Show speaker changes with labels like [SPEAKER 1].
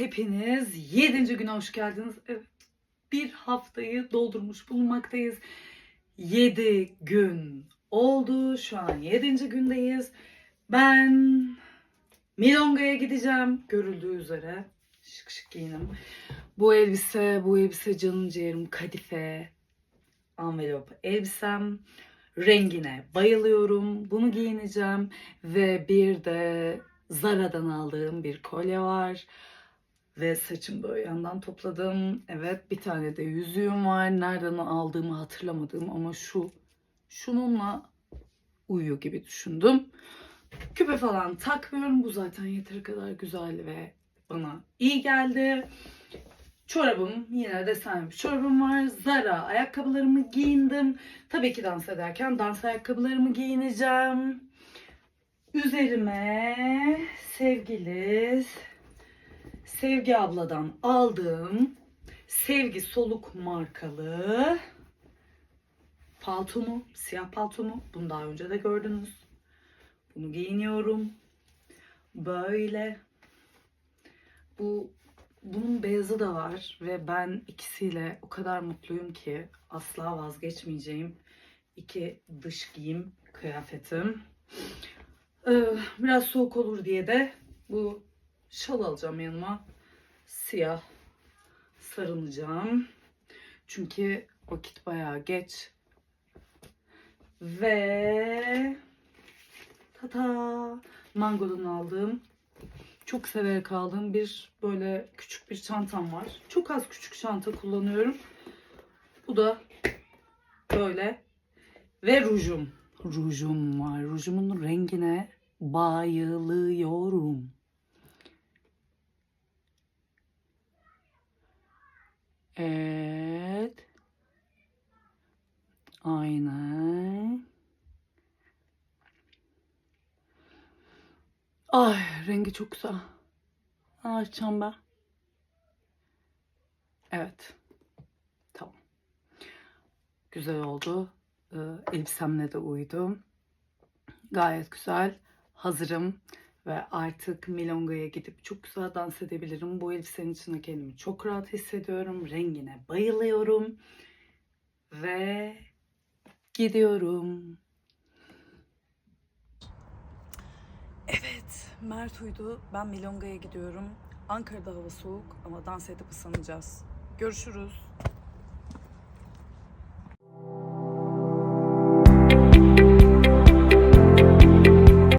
[SPEAKER 1] hepiniz 7. güne hoş geldiniz. Evet, bir haftayı doldurmuş bulunmaktayız. 7 gün oldu. Şu an 7. gündeyiz. Ben Milonga'ya gideceğim. Görüldüğü üzere. Şık şık giyinim. Bu elbise, bu elbise canım ciğerim kadife. Envelop elbisem. Rengine bayılıyorum. Bunu giyineceğim. Ve bir de Zara'dan aldığım bir kolye var. Ve saçım böyle yandan topladım. Evet bir tane de yüzüğüm var. Nereden aldığımı hatırlamadım ama şu şununla uyuyor gibi düşündüm. Küpe falan takmıyorum. Bu zaten yeteri kadar güzel ve bana iyi geldi. Çorabım yine desenli bir çorabım var. Zara ayakkabılarımı giyindim. Tabii ki dans ederken dans ayakkabılarımı giyineceğim. Üzerime sevgili Sevgi abladan aldığım Sevgi Soluk markalı paltomu, siyah paltomu. Bunu daha önce de gördünüz. Bunu giyiniyorum. Böyle. Bu bunun beyazı da var ve ben ikisiyle o kadar mutluyum ki asla vazgeçmeyeceğim iki dış giyim kıyafetim. Ee, biraz soğuk olur diye de bu şal alacağım yanıma. Siyah sarılacağım. Çünkü vakit bayağı geç. Ve tata Mango'dan aldığım çok severek aldığım bir böyle küçük bir çantam var. Çok az küçük çanta kullanıyorum. Bu da böyle ve rujum. Rujum var. Rujumun rengine bayılıyorum. Evet. Aynen. Ay rengi çok güzel. Açacağım ben. Evet. Tamam. Güzel oldu. Ee, elbisemle de uydu. Gayet güzel. Hazırım. Ve artık Milonga'ya gidip çok güzel dans edebilirim. Bu elbisenin içinde kendimi çok rahat hissediyorum. Rengine bayılıyorum. Ve gidiyorum. Evet, Mert uydu. Ben Milonga'ya gidiyorum. Ankara'da hava soğuk ama dans edip ısınacağız. Görüşürüz.